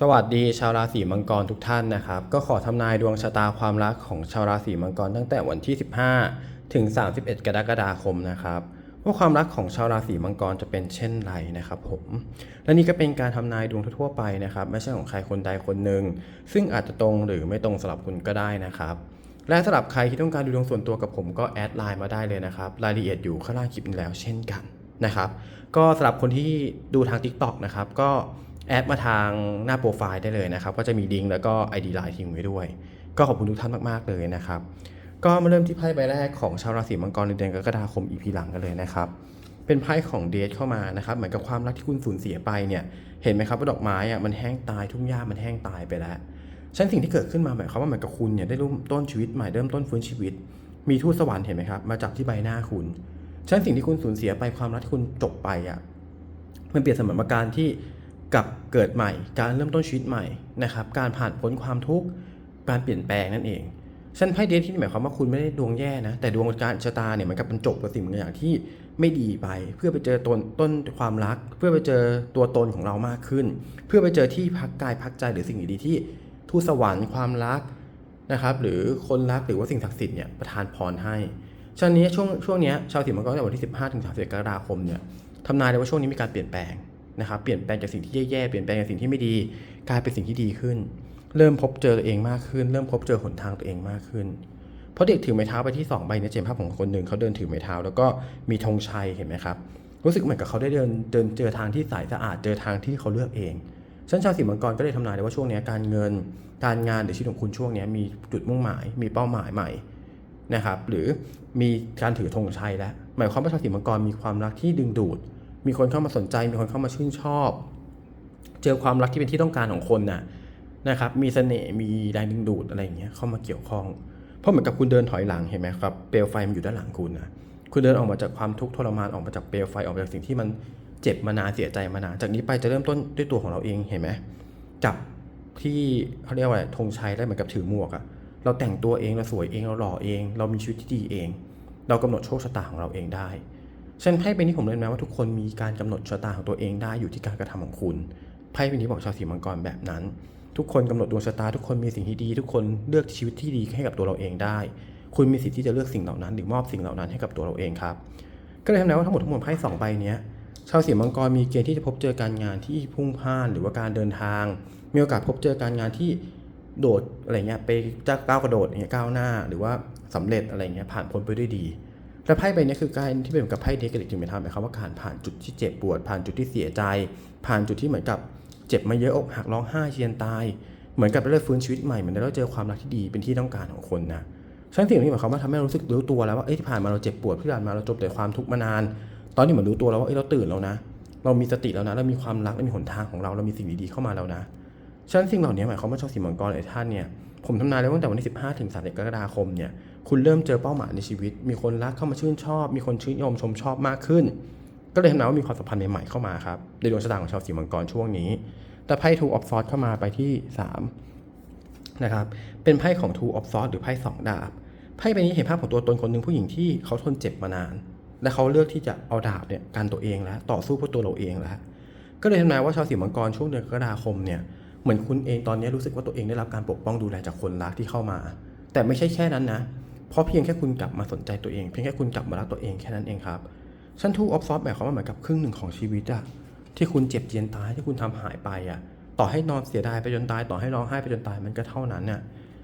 สวัสดีชาวราศีมังกรทุกท่านนะครับ ก็ขอทำนายดวงชะตาความรักของชาวราศีมังกรตั้งแต่วันที่ 15 ถึง 31 กรกฎาคมนะครับว่าความรักของชาวราศีมังกรจะเป็นเช่นไรนะครับผมและนี่ก็เป็นการทำนายดวงทั่วไปนะครับ ไม่ใช่ของใครคนใดคนหนึ่งซึ่งอาจจะตรงหรือไม่ตรงสำหรับคุณก็ได้นะครับ และสำหรับใครที่ต้องการดูดวงส่วนตัวกับผมก็แอดไลน์มาได้เลยนะครับรายละเอียดอยู่ข้างล่างคลิปนี้แล้วเช่นกันนะครับ ก็สำหรับคนที่ดูทาง TikTok นะครับก็ แอดมาทางหน้าโปรไฟล์ได้เลยนะครับ ก็จะมีลิงแล้วก็ ID ไลน์ทิ้งไว้ด้วย ก็ขอบคุณทุกท่านมาก ๆ เลยนะครับ ก็มาเริ่มที่ไพ่ใบแรกของชาวราศีมังกรในเดือนกรกฎาคม EP หลังกันเลยนะครับ เป็นไพ่ของเดทเข้ามานะครับ เหมือนกับความรักที่คุณสูญเสียไปเนี่ย เห็นไหมครับว่าดอกไม้อะมันแห้งตายทุ่งหญ้ามันแห้งตายไปแล้วฉะนันสิ่งที่เกิดขึ้นมาหมายความว่าเหมือนกับคุณเนี่ยได้เริ่มต้นชีวิตใหม่เริ่มต้นฟื้นชีวิต มีทูตสวรรค์เห็นไหมครับมาจับที่ใบหน้าคุณฉะนันสิ่งที่คุณสูญเสียไปความรักที่คุณจบไปอะมันเปรียบเสมือนกับการที่ กับเกิดใหม่ การเริ่มต้นชีวิตใหม่นะครับ การผ่านพ้นความทุกข์การเปลี่ยนแปลงนั่นเองฉันไพ่เดทที่หมายความว่าคุณไม่ได้ดวงแย่นะ แต่ดวงการชะตาเนี่ยมันกับมันจบกับสิ่งบางอย่างที่ไม่ดีไป เพื่อไปเจอต้นต้นความรัก เพื่อไปเจอตัวตนของเรามากขึ้น เพื่อไปเจอที่พักกายพักใจหรือสิ่งดีๆที่ทูตสวรรค์ความรักนะครับหรือคนรักหรือว่าสิ่งศักดิ์สิทธิ์เนี่ยประทานพรให้ฉะนั้นนี้ช่วงช่วงนี้ชาวสิงห์มังกรตั้งแต่วันที่ 15ถึง31กรกฎาคมเนี่ยทำนายเลยว่าช่วงนี้มีการเปลี่ยนแปลง นะครับเปลี่ยนแปลงจากสิ่งที่แย่ๆเปลี่ยนแปลงจากสิ่งที่ไม่ดี กลายเป็นสิ่งที่ดีขึ้น เริ่มพบเจอตัวเองมากขึ้น เริ่มพบเจอหนทางตัวเองมากขึ้น เพราะเด็กถือไม้เท้าไปที่สองใบเนี่ยเจมภาพของคนหนึ่งเขาเดินถือไม้เท้า แล้วก็มีธงชัยเห็นไหมครับรู้สึกเหมือนกับเขาได้เดินเดินเจอทางที่ใสสะอาดเจอทางที่เขาเลือกเองฉันชาวสิมังกรก็เลยทำนายเลยว่าช่วงนี้การเงิน การงานหรือชีวิตของคุณช่วงนี้มีจุดมุ่งหมาย มีเป้าหมายใหม่นะครับหรือมีการถือธงชัยแล้วหมายความว่าชาวสิมังกรมีความรักที่ดึงดูด มีคนเข้ามาสนใจ มีคนเข้ามาชื่นชอบ เจอความรักที่เป็นที่ต้องการของคนน่ะนะครับ มีเสน่ห์ มีแรงดึงดูดอะไรอย่างเงี้ยเข้ามาเกี่ยวข้อง เพราะเหมือนกับคุณเดินถอยหลังเห็นไหมครับ เปลวไฟมันอยู่ด้านหลังคุณนะคุณเดินออกมาจากความทุกข์ทรมาน ออกมาจากเปลวไฟ ออกมาจากสิ่งที่มันเจ็บมานานเสียใจมานาน จากนี้ไปจะเริ่มต้นด้วยตัวของเราเองเห็นไหมจับที่เขาเรียกว่าอะไรธงชัยได้เหมือนกับถือหมวกอะเราแต่งตัวเอง เราสวยเอง เราหล่อเอง เรามีชีวิตที่ดีเอง เรากำหนดโชคชะตาของเราเองได้ ฉันไพ่ใบนี้ผมเรียนมาว่าทุกคนมีการกำหนดชะตาของตัวเองได้อยู่ที่การกระทำของคุณไพ่ใบนี้บอกชาวสีมังกรแบบนั้น ทุกคนกำหนดดวงชะตาทุกคนมีสิ่งที่ดี ทุกคนเลือกชีวิตที่ดีให้กับตัวเราเองได้ คุณมีสิทธิ์ที่จะเลือกสิ่งเหล่านั้น หรือมอบสิ่งเหล่านั้นให้กับตัวเราเองครับ ก็เลยทำนายว่าทั้งหมดทั้งมวลไพ่สองใบเนี้ยชาวสีมังกรมีเกณฑ์ที่จะพบเจอการงานที่พุ่งพ่านหรือว่าการเดินทาง มีโอกาสพบเจอการงานที่โดดอะไรเงี้ยไปจะก้าวกระโดดอย่างเงี้ยก้าวหน้าหรือว่าสำเร็จอะไรเงี้ยผ่านพ้นไปด้วยดี และไพ่ใบเนี้ยคือการที่เป็นเหมือนกับไพ่เด็กกับเด็กจึงเป็นทำหมายความว่าการผ่านจุดที่เจ็บปวด ผ่านจุดที่เสียใจ ผ่านจุดที่เหมือนกับเจ็บมาเยอะอกหักร้องไห้เชียนตาย เหมือนกับได้เริ่มฟื้นชีวิตใหม่เหมือนได้เจอความรักที่ดีเป็นที่ต้องการของคนนะฉะนั้นสิ่งนี้หมายความว่าทำให้รารู้สึกรู้ตัวแล้วว่าเอ้ยที่ผ่านมาเราเจ็บปวดที่ผ่านมาเราจบแต่ความทุกข์มานาน ตอนนี้เหมือนรู้ตัวแล้วว่าเอ้ยเราตื่นแล้วนะ เรามีสติแล้วนะเรามีความรักเรามีหนทางของเราเรามีสิ่งดีๆเข้ามาแล้วนะฉะนั้นสิ่งเหล่านี้หมายความว่าชาวสีมังกรหลายท่านเนี่ย ผมทำนายแล้วตั้งแต่วันที่15ถึง30กรกฎาคมเนี่ยคุณเริ่มเจอเป้าหมายในชีวิต มีคนรักเข้ามาชื่นชอบ มีคนชื่นชมชมชอบมากขึ้น ก็เลยทำนายว่ามีความสัมพันธ์ใหม่ๆเข้ามาครับในดวงชะตาของชาวสีมังกรช่วงนี้ แต่ไพ่ทูออฟซอสเข้ามาไปที่3นะครับเป็นไพ่ของ Two of Swords หรือไพ่สองดาบไพ่ใบนี้เห็นภาพของตัวตนคนหนึ่งผู้หญิงที่เขาทนเจ็บมานาน และเขาเลือกที่จะเอาดาบเนี่ยกันตัวเองแล้วต่อสู้เพื่อตัวเราเองแล้วก็เลยทำนายว่าชาวสีมังกรช่วงเดือนกรกฎาคมเนี่ย เหมือนคุณเองตอนนี้รู้สึกว่าตัวเองได้รับการปกป้องดูแลจากคนรักที่เข้ามา แต่ไม่ใช่แค่นั้นนะ เพราะเพียงแค่คุณกลับมาสนใจตัวเอง เพียงแค่คุณกลับมารักตัวเองแค่นั้นเองครับชั้นทูออฟซอฟหมายความว่าเหมือนกับครึ่งหนึ่งของชีวิตอะที่คุณเจ็บเจียนตายที่คุณทำหายไปอะต่อให้นอนเสียดายไปจนตายต่อให้ร้องไห้ไปจนตายมันก็เท่านั้นน่ะ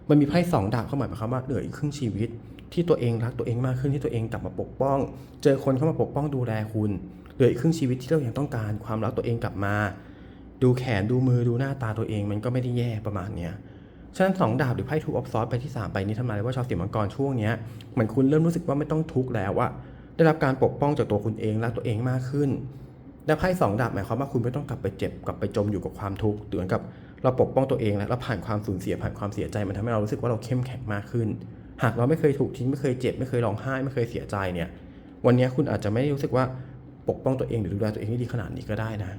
มันมีไพ่สองดาบเข้ามาหมายความว่าเหลืออีกครึ่งชีวิต ที่ตัวเองรักตัวเองมากขึ้นที่ตัวเองกลับมาปกป้อง เจอคนเข้ามาปกป้องดูแลคุณเหลืออีกครึ่งชีวิตที่เรายังต้องการความรักตัวเองกลับมา ดูแขนดูมือดูหน้าตาตัวเองมันก็ไม่ได้แย่ประมาณเนี้ยฉะนั้นสองดาบหรือไพ่ทูออฟซอสไปที่ 3 ไปนี้ทำนายเลยว่าชาวสิมังกรช่วงเนี้ยเหมือนคุณเริ่มรู้สึกว่าไม่ต้องทุกข์แล้วว่าได้รับการปกป้องจากตัวคุณเองรักตัวเองมากขึ้นและไพ่สองดาบหมายความว่าคุณไม่ต้องกลับไปเจ็บกลับไปจมอยู่กับความทุกข์เหมือนกับเราปกป้องตัวเองแล้วเราผ่านความสูญเสียผ่านความเสียใจมันทำให้เรารู้สึกว่าเราเข้มแข็งมากขึ้น หากเราไม่เคยถูกทิ้งไม่เคยเจ็บไม่เคยร้องไห้ไม่เคยเสียใจเนี่ย วันนี้คุณอาจจะไม่ได้รู้สึกว่าปกป้องตัวเองหรือดูแลตัวเองได้ดีขนาดนี้ก็ได้นะ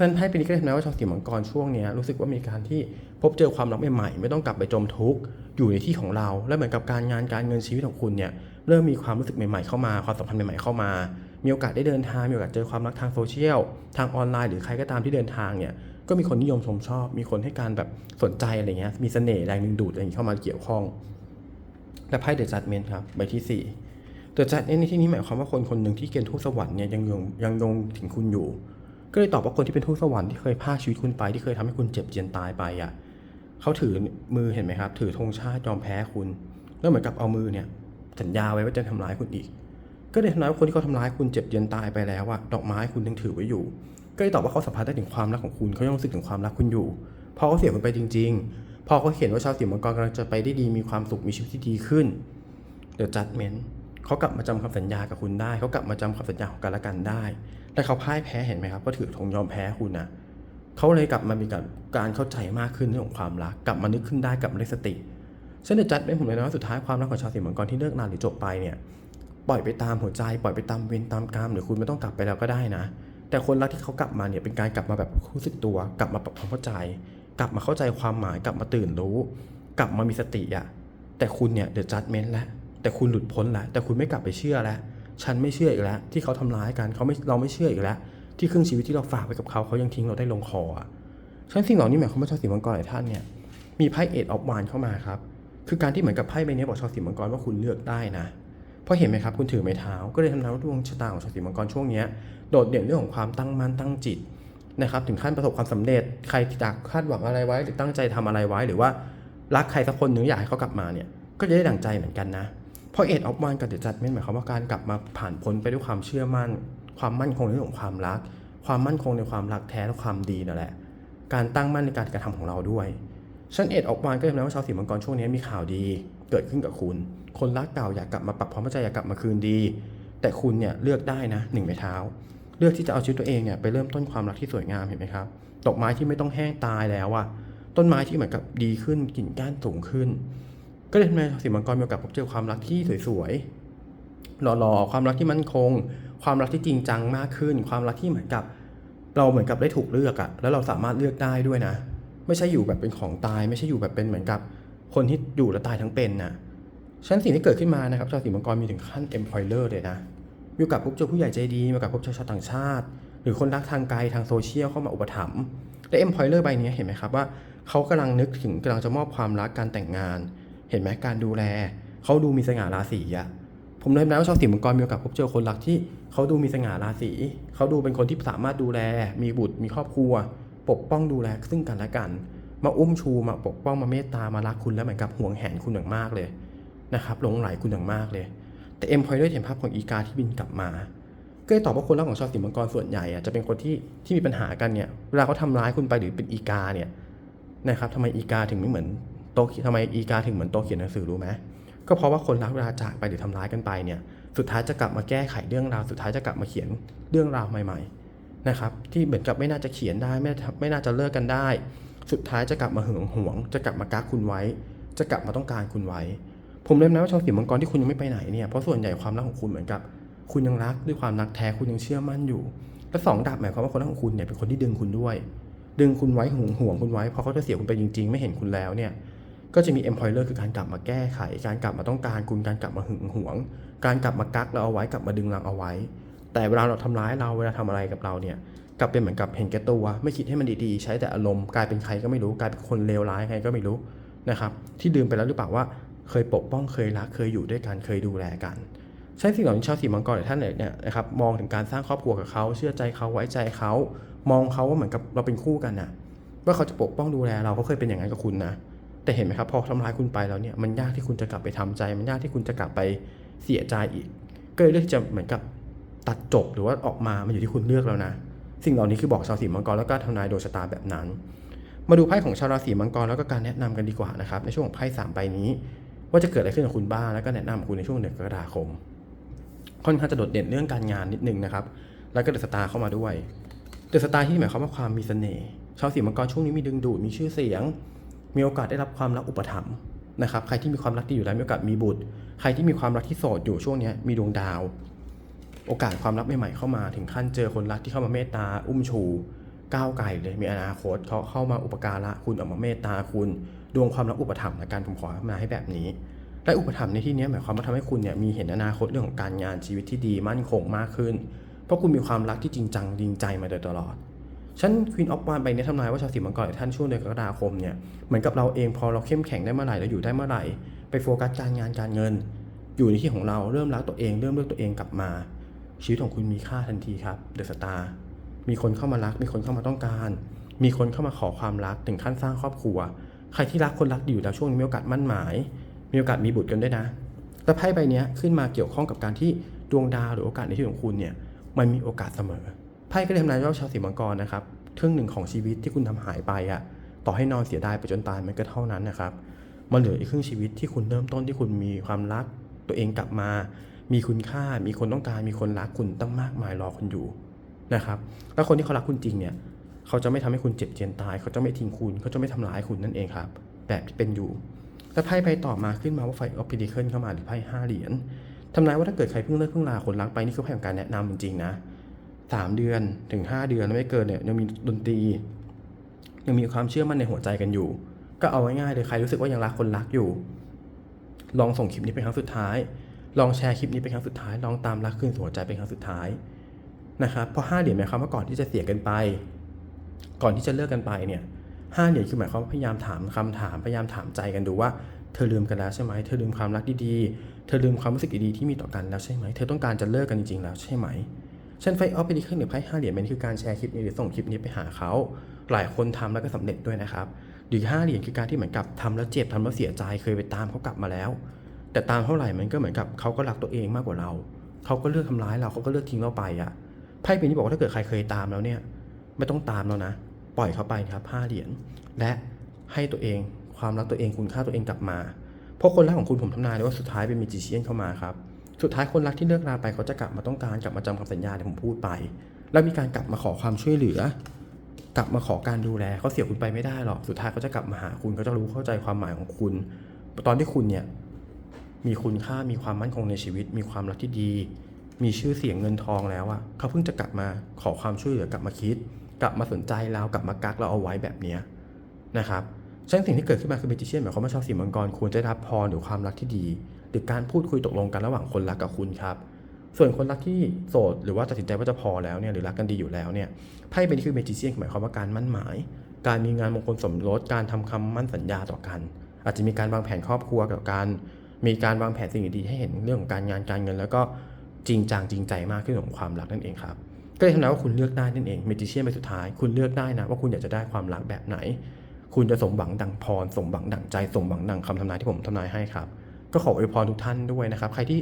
ฉะนั้นไพ่ปีนี้ก็เลยทำนายว่าชาวสิงห์มังกรช่วงนี้รู้สึกว่ามีการที่พบเจอความรักใหม่ๆไม่ต้องกลับไปจมทุกข์อยู่ในที่ของเรา และเหมือนกับการงานการเงินชีวิตของคุณเนี่ยเริ่มมีความรู้สึกใหม่ๆเข้ามาความสัมพันธ์ใหม่ๆเข้ามา มีโอกาสได้เดินทางมีโอกาสเจอความรักทางโซเชียลทางออนไลน์หรือใครก็ตามที่เดินทางเนี่ยก็มีคนนิยมชมชอบ มีคนให้การแบบสนใจอะไรเงี้ยมีเสน่ห์แรงดึงดูดอะไรอย่างงี้เข้ามาเกี่ยวข้องและไพ่เดอะจัดเมนครับใบที่สี่เดอะจัดเมนในที่นี้หมายความว่าคนคนหนึ่งที่เกณฑ์ทูตสวรรค์เนี่ยยังยงยังยงถึงคุณอยู่ ก็เลยตอบว่าคนที่เป็นทูตสวรรค์ที่เคยพาชีวิตคุณไปที่เคยทำให้คุณเจ็บเจียนตายไปอะเขาถือมือเห็นไหมครับ ถือธงชาติยอมแพ้คุณแล้วเหมือนกับเอามือเนี่ย สัญญาไว้ว่าจะทำร้ายคุณอีก ก็เลยทำร้ายว่าคนที่เขาทำร้ายคุณเจ็บเจียนตายไปแล้วอะดอกไม้คุณยังถือไว้อยู่ ก็เลยตอบว่าเขาสัมผัสได้ถึงความรักของคุณเขายังรู้สึกถึงความรักคุณอยู่พอเขาเสียคุณไปจริง ๆ พอเขาเห็นว่าชาวสีมังกรกำลังจะไปได้ดีมีความสุขมีชีวิตที่ดีขึ้นเดอะจัดเมนเขากลับมาจำคำสัญญากับคุณได้ เขากลับมาจำคำสัญญาของกันและกันได้ แต่เขาพ่ายแพ้เห็นไหมครับก็ถือธงยอมแพ้คุณนะเขาเลยกลับมามีการการเข้าใจมากขึ้นเรื่องของความรัก กลับมานึกขึ้นได้กลับมาได้สติเช่นเดอะจัดเมนผมเลยนะว่าสุดท้ายความรักของชาวสีมังกรที่เลิกนานหรือจบไปเนี่ยปล่อยไปตามหัวใจปล่อยไปตามเวรตามกรรมหรือคุณไม่ต้องกลับไปแล้วก็ได้นะ แต่คนรักที่เขากลับมาเนี่ยเป็นการกลับมาแบบรู้สึกตัว กลับมาปรับความเข้าใจ กลับมาเข้าใจความหมายกลับมาตื่นรู้ กลับมามีสติอะแต่คุณเนี่ยเดือะจัดเม้นแล้วแต่คุณหลุดพ้นแล้วแต่คุณไม่กลับไปเชื่อแล้ว ฉันไม่เชื่ออีกแล้ว ที่เขาทำร้ายกันเขาไม่เราไม่เชื่ออีกแล้ว ที่ครึ่งชีวิตที่เราฝากไว้กับเขาเขายังทิ้งเราได้ลงคออะฉะนั้นสิ่งเหล่านี้หมายความว่าชาวสีมังกรหลายท่านเนี่ยมีไพ่เอ็ดออฟวานเข้ามาครับคือการที่เหมือนกับไพ่ใบนี้บอกชาวสีมังกรว่าคุณเลือกได้นะเพราะเห็นไหมครับคุณถือไม้เท้าก็เลยทำให้ดวงชะตาของชาวสีมังกรช่วงนี้โดดเด่นเรื่องของความตั้งมั่นตั้งจิตนะครับถึงขั้นประสบความสำเร็จใครจากคาดหวังอะไรไว้ หรือตั้งใจทำอะไรไว้ หรือว่ารักใครสักคนหนึ่งอยากให้เขากลับมาเนี่ยก็จะได้ดั่งใจเหมือนกันนะเราะเอ็ดออฟวันกับเดอะจัดเมนหมายความว่าการกลับมาผ่านพ้นไปด้วยความเชื่อมั่น ความมั่นคงในเรื่องของความรัก ความมั่นคงในความรักแท้และความดีนั่นแหละ การตั้งมั่นในการกระทำของเราด้วยชันเอ็ดออกวานก็ทำให้ว่าชาวสีมังกรช่วงนี้มีข่าวดี เกิดขึ้นกับคุณ คนรักเก่าอยากกลับมาปรับความเข้าใจอยากกลับมาคืนดี แต่คุณเนี่ยเลือกได้นะหนึ่งไม้เท้า เลือกที่จะเอาชีวิตตัวเองเนี่ยไปเริ่มต้นความรักที่สวยงามเห็นไหมครับดอกไม้ที่ไม่ต้องแห้งตายแล้วอะต้นไม้ที่เหมือนกับดีขึ้นกิ่งก้านสูงขึ้น ก็เลยทำให้ชาวสีมังกรมีโอกาสพบเจอความรักที่สวยๆหล่อๆความรักที่มั่นคง ความรักที่จริงจังมากขึ้น ความรักที่เหมือนกับ เราเหมือนกับได้ถูกเลือกอะแล้วเราสามารถเลือกได้ด้วยนะ ไม่ใช่อยู่แบบเป็นของตาย ไม่ใช่อยู่แบบเป็นเหมือนกับ คนที่อยู่แล้วตายทั้งเป็นนะฉะนันสิ่งที่เกิดขึ้นมานะครับชาวสีมังกรมีถึงขั้น employer เลยนะมีโอกาสพบเจอผู้ใหญ่ใจดีมีโอกาสพบเจอชาวต่างชาติ หรือคนรักทางไกลทางโซเชียลเข้ามาอุปถัมภ์และ employer ใบนี้เห็นไหมครับว่าเขากำลังนึกถึงกำลังจะมอบความรักการแต่งงาน เห็นไหมการดูแล เขาดูมีสง่าราศีอะผมเลยนะว่าชาวสีมังกรมีโอกาสพบเจอคนรักที่เขาดูมีสง่าราศีเขาดูเป็นคนที่สามารถดูแล มีบุตรมีครอบครัว ปกป้องดูแลซึ่งกันและกัน มาอุ้มชูมาปกป้องมาเมตตามารักคุณแล้วเหมือนกับห่วงแหนคุณอย่างมากเลยนะครับหลงไหลคุณอย่างมากเลย แต่เอ็มพอยได้เห็นภาพของอีกาที่บินกลับมาก็เลยตอบว่าคนรักของชาวสีมังกรส่วนใหญ่อะจะเป็นคนที่ที่มีปัญหากันเนี่ยเวลาเขาทำร้ายคุณไปหรือเป็นอีกาเนี่ยนะครับทำไมอีกาถึงไม่เหมือน โตทำไมอีกาถึงเหมือนโตเขียนหนังสือรู้ไหมก็เพราะว่าคนรักเวลาจากไปหรือทำร้ายกันไปเนี่ยสุดท้ายจะกลับมาแก้ไขเรื่องราว สุดท้ายจะกลับมาเขียนเรื่องราวใหม่ ๆนะครับ ที่เหมือนกับไม่น่าจะเขียนได้ไม่ไม่น่าจะเลิกกันได้ สุดท้ายจะกลับมาหึงหวง จะกลับมากักคุณไว้ จะกลับมาต้องการคุณไว้ ผมเล่นนะว่าชาวสีมังกรที่คุณยังไม่ไปไหนเนี่ยเพราะส่วนใหญ่ความรักของคุณเหมือนกับ คุณยังรักด้วยความรักแท้คุณยังเชื่อมั่นอยู่และสองดาบหมายความว่าคนรักของคุณเนี่ยเป็นคนที่ดึงคุณด้วย ดึงคุณไว้ห่วงหวงคุณไว้พอเขาจะเสียคุณไปจริง ๆ ไม่เห็นคุณแล้วเนี่ย ก็จะมี employer คือการกลับมาแก้ไข การกลับมาต้องการคุณการกลับมาหึงหวง การกลับมากักเราเอาไว้กลับมาดึงเราเอาไว้ แต่เวลาเราทำร้ายเราเวลาทำอะไรกับเราเนี่ยกลับเป็นเหมือนกับเห็นแก่ตัว ไม่คิดให้มันดีๆ ใช้แต่อารมณ์กลายเป็นใครก็ไม่รู้กลายเป็นคนเลวร้ายใครก็ไม่รู้นะครับที่ลืมไปแล้วหรือเปล่าว่าเคยปกป้องเคยรักเคยอยู่ด้วยกันเคยดูแลกันใช่สิ่งเหล่านี้ชาวสีมังกรหลายท่านเนี่ยนะครับมองถึงการสร้างครอบครัวกับเขาเชื่อใจเขาไว้ใจเขามองเขาว่าเหมือนกับเราเป็นคู่กันนะว่าเขาจะปกป้องดูแลเราเขาเคยเป็นอย่างนั้นกับคุณนะ แต่เห็นไหมครับพอทำร้ายคุณไปแล้วเนี่ยมันยากที่คุณจะกลับไปทำใจ มันยากที่คุณจะกลับไปเสียใจอีก ก็เลยเลือกที่จะเหมือนกับตัดจบหรือว่าออกมามันอยู่ที่คุณเลือกแล้วนะ สิ่งเหล่านี้คือบอกชาวสีมังกรแล้วก็ทำนายดวงชะตาแบบนั้น มาดูไพ่ของชาวราศีมังกรแล้วก็การแนะนำกันดีกว่านะครับในช่วงของไพ่สามใบนี้ ว่าจะเกิดอะไรขึ้นกับคุณบ้างแล้วก็แนะนำคุณในช่วงเดือนกรกฎาคม ค่อนข้างจะโดดเด่นเรื่องการงานนิดนึงนะครับแล้วก็เดอะสตาร์เข้ามาด้วยเดอะสตาร์ที่หมายความว่าความมีเสน่ห์ชาวสีมังกรช่วงนี้มีดึงดูดมีชื่อเสียง มีโอกาสได้รับความรักอุปถัมภ์นะครับใครที่มีความรักที่อยู่แล้วมีโอกาสมีบุตร ใครที่มีความรักที่โสดอยู่ช่วงนี้มีดวงดาว โอกาสความรักใหม่ๆเข้ามาถึงขั้นเจอคนรักที่เข้ามาเมตตาอุ้มชูก้าวไกลเลยมีอนาคตเขาเข้ามาอุปการะคุณออกมาเมตตาคุณ ดวงความรักอุปถัมภ์ในการผมขอมาให้แบบนี้และอุปถัมภ์ในที่นี้หมายความว่าทำให้คุณเนี่ยมีเห็นอนาคตเรื่องของการงานชีวิตที่ดีมั่นคงมากขึ้น เพราะคุณมีความรักที่จริงจังจริงใจมาโดยตลอด ฉันควีนออฟวานใบนี้ทำนายว่าชาวสีมังกรท่านช่วงเดือนกรกฎาคมเนี่ยเหมือนกับเราเองพอเราเข้มแข็งได้เมื่อไหร่เราอยู่ได้เมื่อไหร่ ไปโฟกัสการงานการเงิน อยู่ในที่ของเราเริ่มรักตัวเอง เริ่มเลือกตัวเองกลับมา ชีวิตของคุณมีค่าทันทีครับเดอะสตาร์มีคนเข้ามารัก มีคนเข้ามาต้องการ มีคนเข้ามาขอความรักถึงขั้นสร้างครอบครัว ใครที่รักคนรักอยู่แล้วช่วงนี้มีโอกาสมั่นหมาย มีโอกาสมีบุตรกันด้วยนะและไพ่ใบเนี้ยขึ้นมาเกี่ยวข้องกับการที่ดวงดาวหรือโอกาสในชีวิตของคุณเนี่ยมันมีโอกาสเสมอ ไพ่ก็เลยทำนายว่าชาวสีมังกรนะครับครึ่งหนึ่งของชีวิตที่คุณทำหายไปอะต่อให้นอนเสียดายไปจนตายมันก็เท่านั้นนะครับมันเหลืออีกครึ่งชีวิตที่คุณเริ่มต้นที่คุณมีความรัก ตัวเองกลับมา มีคุณค่า มีคนต้องการมีคนรักคุณตั้งมากมายรอคุณอยู่นะครับแล้วคนที่เขารักคุณจริงเนี่ยเขาจะไม่ทำให้คุณเจ็บเจียนตาย เขาจะไม่ทิ้งคุณเขาจะไม่ทำร้ายคุณนั่นเองครับ แบบที่เป็นอยู่แล้วไพ่ใบต่อมาขึ้นมาว่าไฟออฟพิเดเคิลเข้ามาหรือไพ่ห้าเหรียญทำนายว่าถ้าเกิดใครเพิ่งเลิกเพิ่งลาคนรักไปนี่คือไพ่ของการแนะนำจริงๆนะ สามเดือนถึงห้าเดือนไม่เกินเนี่ยยังมีดนตรียังมีความเชื่อมั่นในหัวใจกันอยู่ ก็เอาง่ายๆเลยใครรู้สึกว่ายังรักคนรักอยู่ ลองส่งคลิปนี้เป็นครั้งสุดท้าย ลองแชร์คลิปนี้เป็นครั้งสุดท้าย ลองตามรักคืนหัวใจเป็นครั้งสุดท้ายนะครับเพราะห้าเหรียญหมายความว่าก่อนที่จะเสียกันไป ก่อนที่จะเลิกกันไปเนี่ยห้าเหรียญคือหมายความว่าพยายามถามคำถามพยายามถามใจกันดูว่าเธอลืมกันแล้วใช่ไหมเธอลืมความรักดีๆ เธอลืมความรู้สึกดีๆที่มีต่อกันแล้วใช่ไหมเธอต้องการจะเลิกกันจริงๆแล้วใช่ไหม ฉันไฟออฟไปดีขึ้นหรือไพ่ห้าเหรียญมันคือการแชร์คลิปนี้หรือส่งคลิปนี้ไปหาเขาหลายคนทำแล้วก็สำเร็จด้วยนะครับหรือห้าเหรียญคือการที่เหมือนกับทำแล้วเจ็บทำแล้วเสียใจเคยไปตามเขากลับมาแล้ว แต่ตามเท่าไหร่มันก็เหมือนกับเขาก็รักตัวเองมากกว่าเรา เขาก็เลือกทำร้ายเราเขาก็เลือกทิ้งเราไปอะไพ่ใบนี้บอกว่าถ้าเกิดใครเคยตามแล้วเนี่ย ไม่ต้องตามแล้วนะ ปล่อยเขาไปครับห้าเหรียญและให้ตัวเองความรักตัวเองคุณค่าตัวเองกลับมา เพราะคนรักของคุณผมทำนายเลยว่าสุดท้ายเป็นมีจิเชียนเข้ามาครับ สุดท้ายคนรักที่เลิกราไปเขาจะกลับมาต้องการกลับมาจำคำสัญญาที่ผมพูดไป แล้วมีการกลับมาขอความช่วยเหลือ กลับมาขอการดูแลเขาเสียคุณไปไม่ได้หรอกสุดท้ายเขาจะกลับมาหาคุณเขาจะรู้เข้าใจความหมายของคุณ ตอนที่คุณเนี่ยมีคุณค่ามีความมั่นคงในชีวิต มีความรักที่ดี มีชื่อเสียงเงินทองแล้วอะเขาเพิ่งจะกลับมาขอความช่วยเหลือกลับมาคิด กลับมาสนใจเรากลับมากักเราเอาไว้แบบเนี้ยนะครับฉะนั้นสิ่งที่เกิดขึ้นมาคือเมจิเชียนหมายความว่าชาวสีมังกรควรจะได้รับพรหรือความรักที่ดี หรือการพูดคุยตกลงกันระหว่างคนรักกับคุณครับ ส่วนคนรักที่โสดหรือว่าตัดสินใจว่าจะพอแล้วเนี่ยหรือรักกันดีอยู่แล้วเนี่ยไพ่เป็นคือเมจิเชียนหมายความว่าการมั่นหมาย การมีงานมงคลสมรสการทำคำมั่นสัญญาต่อกัน อาจจะมีการวางแผนครอบครัวกับการ มีการวางแผนสิ่งดีๆให้เห็นเรื่องของการงานการเงิน แล้วก็จริงจังจริงใจมากขึ้นของความรักนั่นเองครับก็เลยทำนายว่าคุณเลือกได้นั่นเองเมจิเชียนไปสุดท้าย คุณเลือกได้นะว่าคุณอยากจะได้ความรักแบบไหน คุณจะสมหวังดังพร สมหวังดังใจ สมหวังดังคำทำนายที่ผมทำนายให้ครับ ก็ขออวยพรทุกท่านด้วยนะครับ ใครที่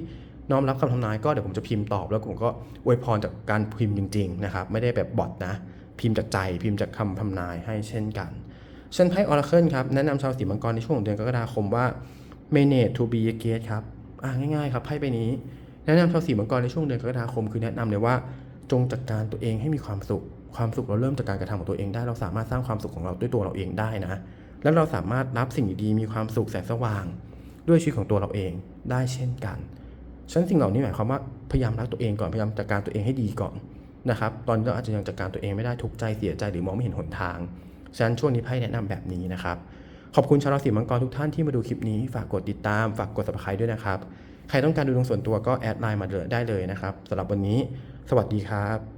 น้อมรับคำทำนายก็เดี๋ยวผมจะพิมพ์ตอบแล้วผมก็อวยพรจากการพิมพ์จริงๆนะครับไม่ได้แบบบอทนะ พิมพ์จากใจพิมพ์จากคำทำนายให้เช่นกันเช่นไพ่ออร์เคิลครับแนะนำชาวสีมังกรในช่วงเดือนกรกฎาคมว่า manage to be a guest ครับอ่าง่ายๆครับไพ่ใบนี้ แนะนำชาวสีมังกรในช่วงเดือนกรกฎาคม คือแนะนำเลยว่าจงจัดการตัวเองให้มีความสุข ความสุขเราเริ่มจากการกระทำของตัวเองได้ เราสามารถสร้างความสุขของเราด้วยตัวเราเองได้นะ แล้วเราสามารถรับสิ่งดีๆมีความสุขแสงสว่าง ด้วยชีวิตของตัวเราเองได้เช่นกันฉะนั้นสิ่งเหล่านี้หมายความว่าพยายามรักตัวเองก่อนพยายามจัดการตัวเองให้ดีก่อนนะครับ ตอนนี้เราอาจจะยังจัดการตัวเองไม่ได้ทุกใจเสียใจหรือมองไม่เห็นหนทางฉะนั้นช่วงนี้ไพ่แนะนำแบบนี้นะครับขอบคุณชาวราศีมังกรทุกท่านที่มาดูคลิปนี้ฝากกดติดตามฝากกด subscribe ด้วยนะครับใครต้องการดูดวงส่วนตัวก็แอดไลน์มาได้เลยนะครับสำหรับวันนี้ สวัสดีครับ